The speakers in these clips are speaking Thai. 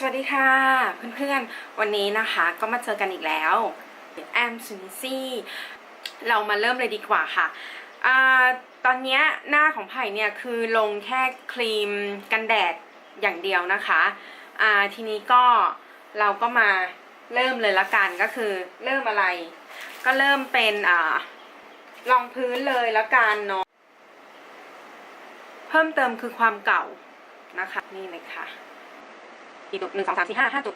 สวัสดีค่ะเพื่อนๆ วันนี้นะคะก็มาเจอกันอีกแล้วแอมซูนิซี่เรามาเริ่มเลยดีกว่าค่ะอตอนนี้หน้าของไผ่เนี่ยคือลงแค่ครีมกันแดดอย่างเดียวนะคะทีนี้ก็เราก็มาเริ่มเลยละกันก็คือเริ่มอะไร ก็เริ่มเป็นอรองพื้นเลยละกันเนาะเพิ่มเติมคือความเก่านะคะนี่เลยค่ะ กี่จุดหนึ่งสองสามสี่ห้าห้าจุด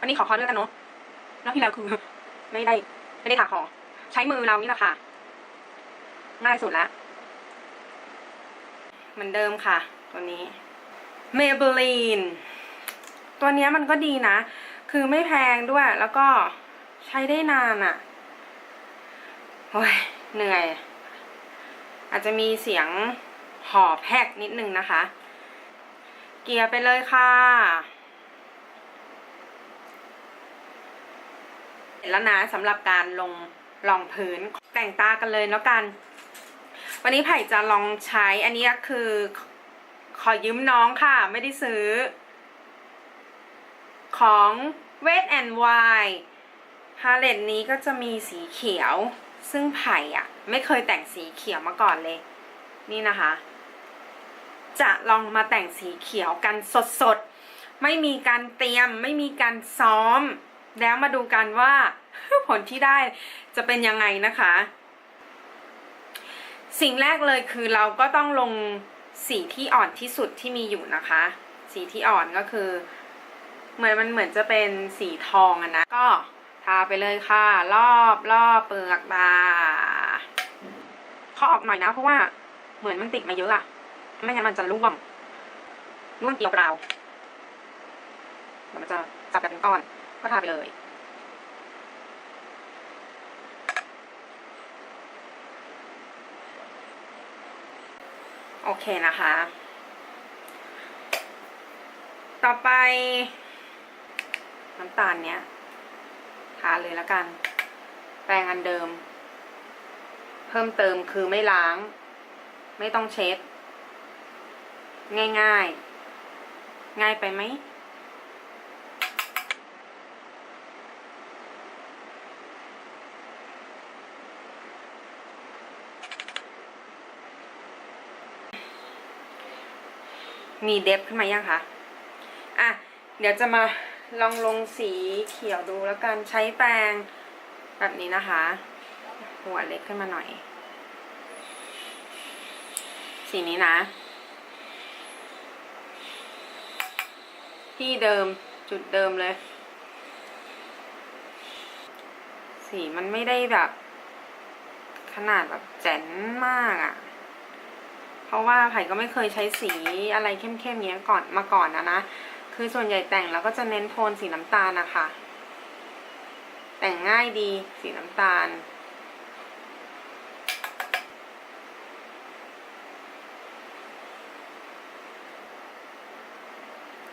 วันนี้ขอคอเลือกกันเนาะรอบที่แล้วคือ ไม่ได้ไม่ได้ถาคอใช้มือเรานี่แหละค่ะ ง่ายสุดละเหมือนเดิมค่ะ ตัวนี้ Maybelline ตัวนี้มันก็ดีนะ คือไม่แพงด้วย แล้วก็ใช้ได้นานอะ่ะโอ้ยเหนื่อย อาจจะมีเสียงหอบแฮกนิดนึงนะคะ เกียร์ไปเลยค่ะ เสร็จแล้วนะสำหรับการลงรองพื้นแต่งตากันเลยแล้วกัน วันนี้ไผ่จะลองใช้อันนี้ก็คือขอยืมน้องค่ะ ไม่ได้ซื้อ ของ Wet and Wild พาเลตนี้ก็จะมีสีเขียว ซึ่งไผ่อะไม่เคยแต่งสีเขียวมาก่อนเลย นี่นะคะ จะลองมาแต่งสีเขียวกันสดๆ ไม่มีการเตรียม ไม่มีการซ้อม แล้วมาดูกันว่าผลที่ได้จะเป็นยังไงนะคะ สิ่งแรกเลยคือเราก็ต้องลงสีที่อ่อนที่สุดที่มีอยู่นะคะ สีที่อ่อนก็คือ เหมือนมันเหมือนจะเป็นสีทองอะนะก็ทาไปเลยค่ะ รอบรอบเปลือกตาขาออกหน่อยนะ เพราะว่าเหมือนมันติดมาเยอะอะไม่งั้นมันจะร่วงร่วงเกลียวกราวเดี๋ยวมันจะจับแบบเป็นก้อน ก็ทาไปเลย โอเคนะคะ ต่อไป น้ำตาลเนี้ยทาเลยแล้วกัน แปรงอันเดิม เพิ่มเติมคือไม่ล้าง ไม่ต้องเช็ด ง่าย ๆ ง่ายไปไหม มีเดฟขึ้นมายังคะ อะ เดี๋ยวจะมาลองลงสีเขียวดูแล้วกันใช้แปรงแบบนี้นะคะ หัวเล็กขึ้นมาหน่อย สีนี้นะ ที่เดิมจุดเดิมเลย สีมันไม่ได้แบบ ขนาดแบบแจ๋นมากอะ่ะ ราะว่าไผ่ก็ไม่เคยใช้สีอะไรเข้มๆเนี้ยก่อนมาก่อนนะนะ คือส่วนใหญ่แต่งแล้วก็จะเน้นโทนสีน้ำตาลนะคะ แต่งง่ายดีสีน้ำตาล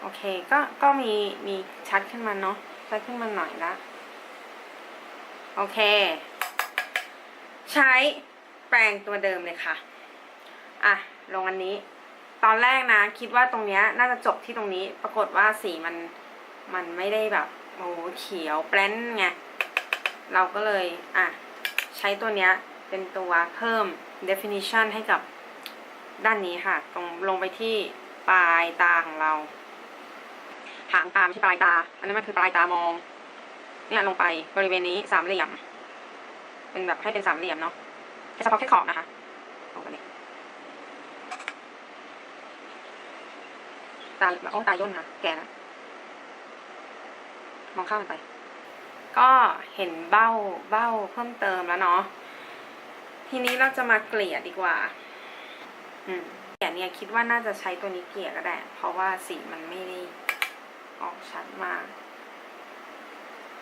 โอเค ก็ ก็มี มีชัดขึ้นมาเนาะ ชัดขึ้นมาหน่อยละ โอเค ใช้แปรงตัวเดิมเลยค่ะ อะ ลงอันนี้ ตอนแรกนะ คิดว่าตรงเนี้ยน่าจะจบที่ตรงนี้ ปรากฏว่าสีมันมันไม่ได้แบบโอ้เขียวแปลนไงเราก็เลยอะใช้ตัวเนี้ยเป็นตัวเพิ่ม definition ให้กับด้านนี้ค่ะ ตรงลงไปที่ปลายตาของเราหางตามที่ปลายตา อันนั้นมันคือปลายตามอง เนี่ยลงไปบริเวณนี้สามเหลี่ยม เป็นแบบให้เป็นสามเหลี่ยมเนาะเฉพาะแค่ขอบนะคะลงไปเลย ตาแบบโอ้ตาย่นนะแก่แล้วมองข้ามมันไป ก็เห็นเบ้าเบ้าเพิ่มเติมแล้วเนาะทีนี้เราจะมาเกลี่ยดีกว่า อืมเกลี่ยเนี่ยคิดว่าน่าจะใช้ตัวนี้เกลี่ยก็ได้ เพราะว่าสีมันไม่ได้ออกชัดมาก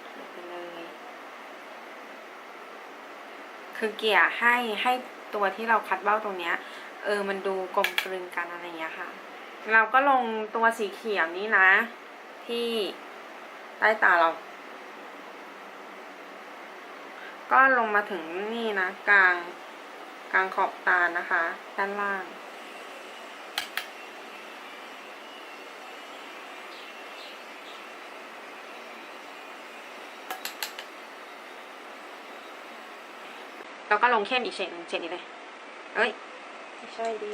เขียนไปเลย คือเกลี่ยให้ให้ตัวที่เราคัดเบ้าตรงเนี้ย เออมันดูกลมกลืนกันอะไรอย่างเงี้ยค่ะ เราก็ลงตัวสีเขียวนี้นะ ที่ใต้ตาเรา ก็ลงมาถึงนี่นะ กลางกลางขอบตานะคะ ด้านล่าง แล้วก็ลงเข้มอีกเฉดนึงเฉดนี้เลย เอ้ย ไม่ใช่ดิ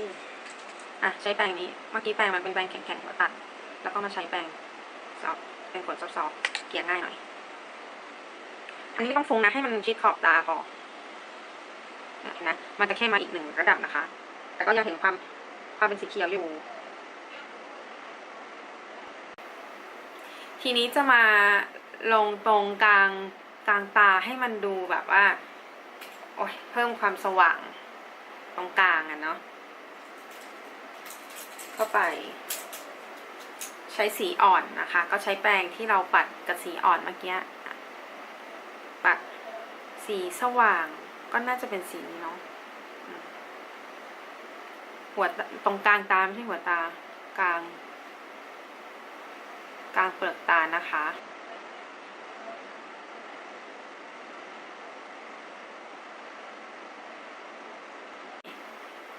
อะใช้แปรงนี้ เมื่อกี้แปรงมันเป็นแปรงแข็งๆหัวตัด แล้วก็มาใช้แปรงซอฟเป็นขนซอฟๆเกลี่ยง่ายหน่อย อันนี้ไม่ต้องฟุ้งนะให้มันชิดขอบตาพอนะมันจะเข้มาอีกหนึ่งระดับนะคะ แต่ก็ยังเห็นความความเป็นสีเขียวอยู่ ทีนี้จะมาลงตรงกลางกลางตาให้มันดูแบบว่า โอ้ยเพิ่มความสว่างตรงกลางอะเนาะ เข้าไป ใช้สีอ่อนนะคะ ก็ใช้แปรงที่เราปัดกับสีอ่อนเมื่อกี้ปัดสีสว่างก็น่าจะเป็นสีนี้เนาะหัวตรงกลางตาไม่ใช่หัวตากลาง กลางเปลือกตานะคะ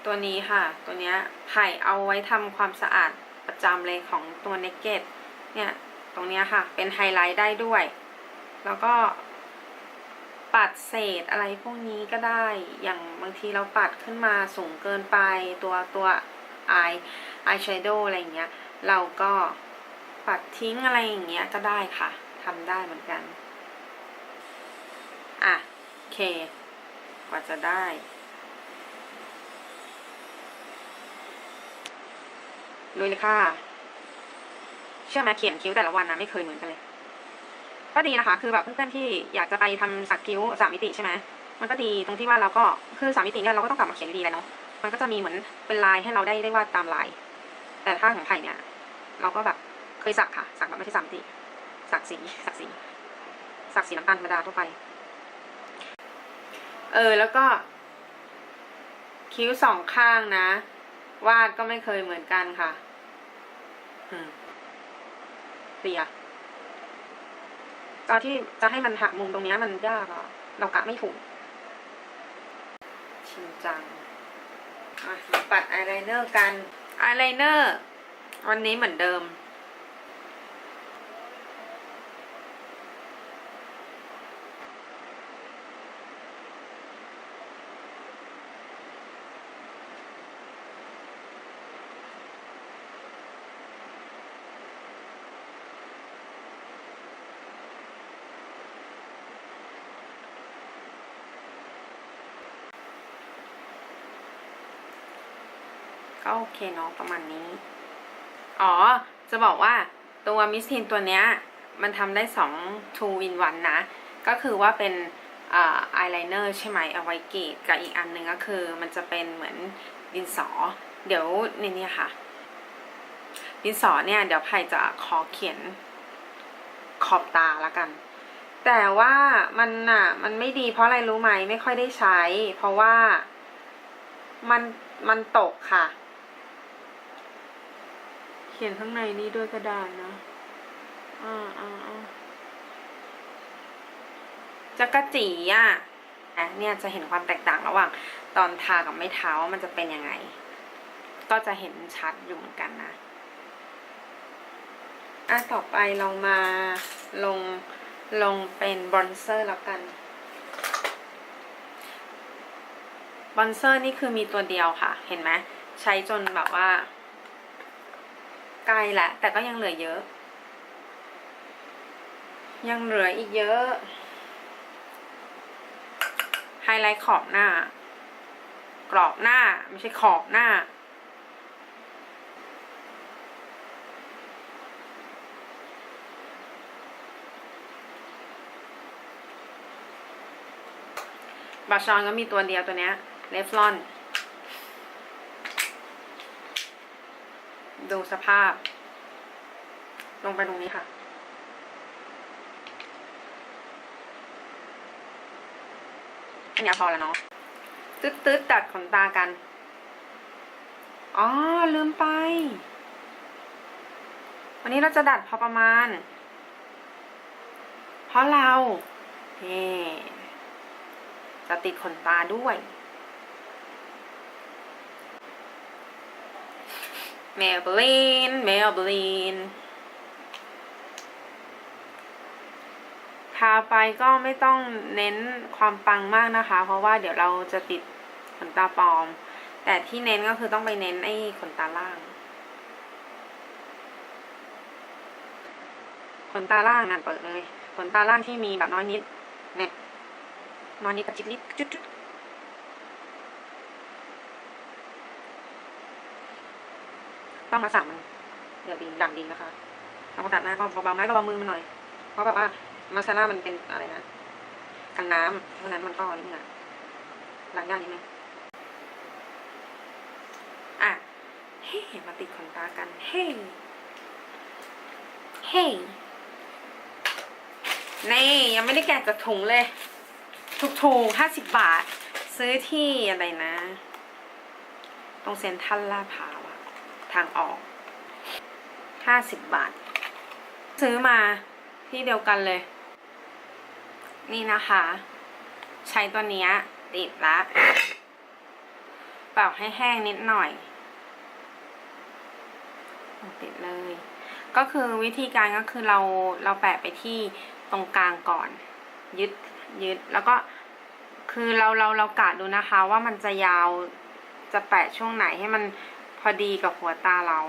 ตัวนี้ค่ะ ตัวเนี้ยไผ่เอาไว้ทำความสะอาดประจำเลยของตัวเนกเก็ตเนี่ย ตรงเนี้ยค่ะ เป็นไฮไลท์ได้ด้วย แล้วก็ ปัดเศษอะไรพวกนี้ก็ได้ อย่างบางทีเราปัดขึ้นมาสูงเกินไป ตัวตัวอายอายแชโดว์อะไรอย่างเงี้ย เราก็ปัดทิ้งอะไรอย่างเงี้ยก็ได้ค่ะทำได้เหมือนกัน อะ โอเค กว่าจะได้ ลุยเลยค่ะเชื่อไหมเขียนคิ้วแต่ละวันนะไม่เคยเหมือนกันเลย ก็ดีนะคะ คือแบบเพื่อนๆที่อยากจะไปทำสักคิ้วสามมิติใช่ไหมมันก็ดีตรงที่ว่าเราก็คือสามมิติเนี่ยเราก็ต้องกลับมาเขียนดีๆแหละเนาะมันก็จะมีเหมือนเป็นลายให้เราได้ได้วาดตามลาย แต่ถ้าของไผ่เนี่ย เราก็แบบเคยสักค่ะ สักแบบไม่ใช่สามมิติสักสีสักสีสักสีน้ำตาลธรรมดาทั่วไป เออแล้วก็ คิ้วสองข้างนะ วาดก็ไม่เคยเหมือนกันค่ะ เปียตอนที่จะให้มันหักมุมตรงนี้มันยากอะเรากะไม่ถูก ชินจังมาปัดอายไลเนอร์กันอายไลเนอร์วันนี้เหมือนเดิม ก็โอเคเนาะประมาณนี้ อ๋อ จะบอกว่าตัวมิสทินตัวเนี้ย มันทำได้สอง two in one นะ ก็คือว่าเป็นอายไลเนอร์ใช่ไหมเอาไว้กรีดกับอีกอันหนึ่งก็คือ มันจะเป็นเหมือนดินสอ เดี๋ยวในนี้ค่ะ ดินสอเนี่ย เดี๋ยวไผ่จะขอเขียนขอบตาละกัน แต่ว่ามันอะ มันไม่ดีเพราะอะไรรู้ไหม ไม่ค่อยได้ใช้ เพราะว่ามันมันตกค่ะ เขียนข้างในนี้ด้วยก็ได้นะ อ่าอ่าอ่าจักระจีอะอะเนี่ยจะเห็นความแตกต่างระหว่าง ตอนทากับไม่ทาว่ามันจะเป็นยังไง ก็จะเห็นชัดอยู่เหมือนกันนะ อะต่อไปเรามาลงลงเป็นบรอนเซอร์แล้วกันบอนเซอร์นี่คือมีตัวเดียวค่ะ เห็นไหมใช้จนแบบว่า ใกลแหละ แต่ก็ยังเหลือเยอะ ยังเหลืออีกเยอะ ไฮไลท์ขอบหน้า กรอบหน้า ไม่ใช่ขอบหน้า บาชอนก็มีตัวเดียวตัวเนี้ยเลฟลอน ดูสภาพ ลงไปตรงนี้ค่ะ อันนี้พอแล้วเนาะตึ๊ดตึ๊ดตัดขนตากัน อ๋อ ลืมไป วันนี้เราจะดัดพอประมาณ เพราะเราเฮ้จะติดขนตาด้วย เมลเบลีนเมลเบลีนทาไปก็ไม่ต้องเน้นความปังมากนะคะ เพราะว่าเดี๋ยวเราจะติดขนตาปลอม แต่ที่เน้นก็คือต้องไปเน้นไอ้ขนตาล่าง ขนตาล่างนั่นเปิดเลย ขนตาล่างที่มีแบบน้อยนิดเนี่ยน้อยนิดกับจิตลิดจุดจุด ต้องมาสามมันเดี๋ยวดีดังดีนะคะเอามาตัดหน้าก็เบาๆไม้เบามือมันหน่อย เพราะแบบว่ามาซาร่ามันเป็นอะไรนะกันน้ำเพราะนั้นมันก็นี่นะล้างยากนิดนึงอะเฮ้มาติดขนตากัน เฮ้เฮ้นี่ยังไม่ได้แกะจากถุงเลย ถูกๆห้าสิบบาท ซื้อที่อะไรนะ ตรงเซ็นทรัลลาดพร้าว ทางออกห้าสิบบาท ซื้อมาที่เดียวกันเลย นี่นะคะ ใช้ตัวนี้ติดละเป่าให้แห้งนิดหน่อยติดเลย ก็คือวิธีการก็คือเราเราแปะไปที่ตรงกลางก่อน ยึดยึดแล้วก็คือเราเราเรากะดูนะคะว่ามันจะยาวจะแปะช่วงไหนให้มัน อดีกับหัวตาเรา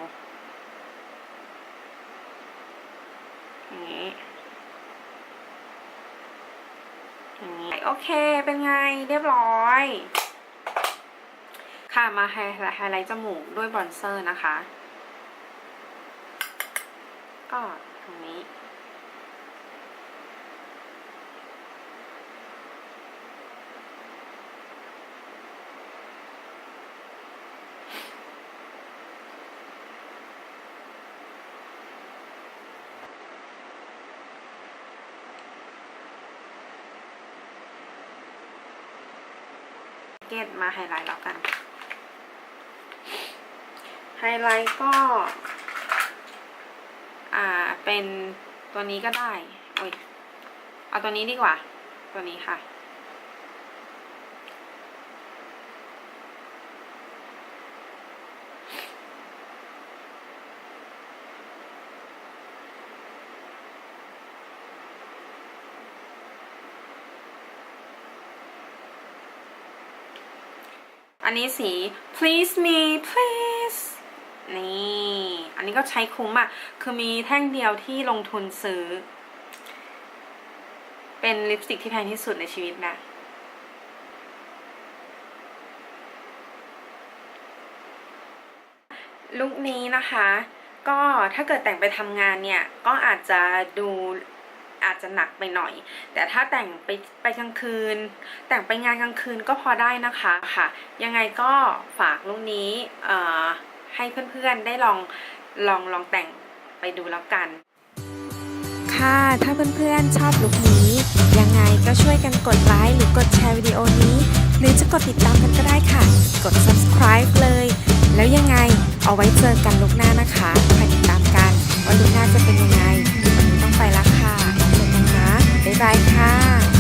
อย่างนี้อย่างนี้โอเคเป็นไงเรียบร้อย ค่ะมาไฮไฮไลท์จมูกด้วยบรอนเซอร์นะคะ ก็ตรงนี้ กตมาไฮไลท์แล้วกัน ไฮไลท์ก็ อ่า เป็นตัวนี้ก็ได้ โอ้ย เอาตัวนี้ดีกว่า ตัวนี้ค่ะ อันนี้สี please me please นี่ อันนี้ก็ใช้คุ้มอะคือมีแท่งเดียวที่ลงทุนซื้อ เป็นลิปสติกที่แพงที่สุดในชีวิตนะลุคนี้นะคะ ก็ถ้าเกิดแต่งไปทำงานเนี่ย ก็อาจจะดู อาจจะหนักไปหน่อย แต่ถ้าแต่งไปไปกลางคืน แต่งไปงานกลางคืนก็พอได้นะคะค่ะ ยังไงก็ฝากลุคนี้ให้เพื่อนๆได้ลองลองลองแต่งไปดูแล้วกัน ค่ะถ้าเพื่อนๆชอบลุคนี้ ยังไงก็ช่วยกันกดไลค์หรือกดแชร์วิดีโอนี้ หรือจะกดติดตามกันก็ได้ค่ะ กด subscribe เลย แล้วยังไงเอาไว้เจอกันลุคหน้านะคะคอยติดตามกันว่าลุคหน้าจะเป็นยังไงต้องไปรัก บ๊ายบายค่ะ